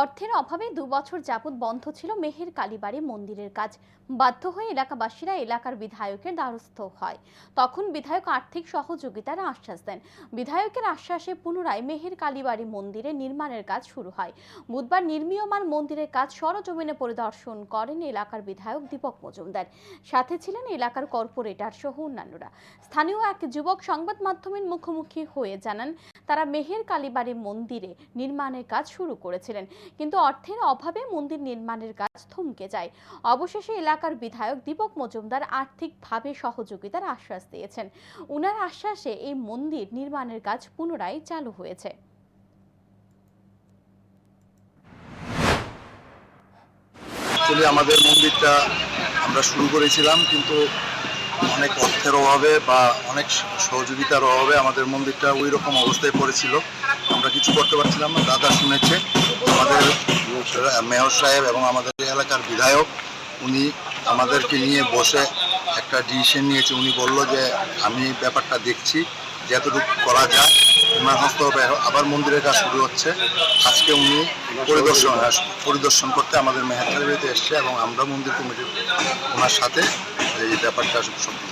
অর্থের অভাবে দু বছর যাবৎ বন্ধ ছিল মেহের কালীবাড়ি মন্দিরের কাজ। বাধ্য হয়ে এলাকাবাসীরা এলাকার বিধায়কের দ্বারস্থ হয়। তখন বিধায়ক আর্থিক সহযোগিতার আশ্বাস দেন। বিধায়কের আশ্বাসে পুনরায় মেহের কালীবাড়ি মন্দিরে নির্মাণের কাজ শুরু হয়। বুধবার নির্মীয়মান মন্দিরের কাজ সরজমিনে পরিদর্শন করেন এলাকার বিধায়ক দীপক মজুমদার। সাথে ছিলেন এলাকার কর্পোরেটর সহ অন্যান্যরা। স্থানীয় এক যুবক সংবাদ মাধ্যমের মুখোমুখি হয়ে জানান, তারা মেহের কালীবাড়ি মন্দিরে নির্মাণের কাজ শুরু করেছিলেন। কিন্তু অর্থের অভাবে মন্দির নির্মাণের কাজ থমকে যায়। অবশেষে এলাকার বিধায়ক দীপক মজুমদার আর্থিকভাবে সহযোগিতার আশ্বাস দিয়েছেন। উনার আশ্বাসে এই মন্দির নির্মাণের কাজ পুনরায় চালু হয়েছে। আমাদের মন্দিরটা আমরা শুরু করেছিলাম, কিন্তু অনেক অর্থের অভাবে বা অনেক সহযোগিতার অভাবে আমাদের মন্দিরটা ওই রকম অবস্থায় পড়েছিল। আমরা কিছু করতে পারছিলাম না। দাদা শুনেছে, আমাদের মেয়র সাহেব এবং আমাদের এলাকার বিধায়ক, উনি আমাদেরকে নিয়ে বসে একটা ডিসিশন নিয়েছে। উনি বলল যে, আমি ব্যাপারটা দেখছি যতটুকু করা যায়। ওনার হস্ত আবার মন্দিরের কাজ শুরু হচ্ছে। আজকে উনি পরিদর্শন পরিদর্শন করতে আমাদের মেহেরখালী বাড়িতে এসছে এবং আমরা মন্দির কমিটির ওনার সাথে এই ব্যাপারটা সব যাচ্ছে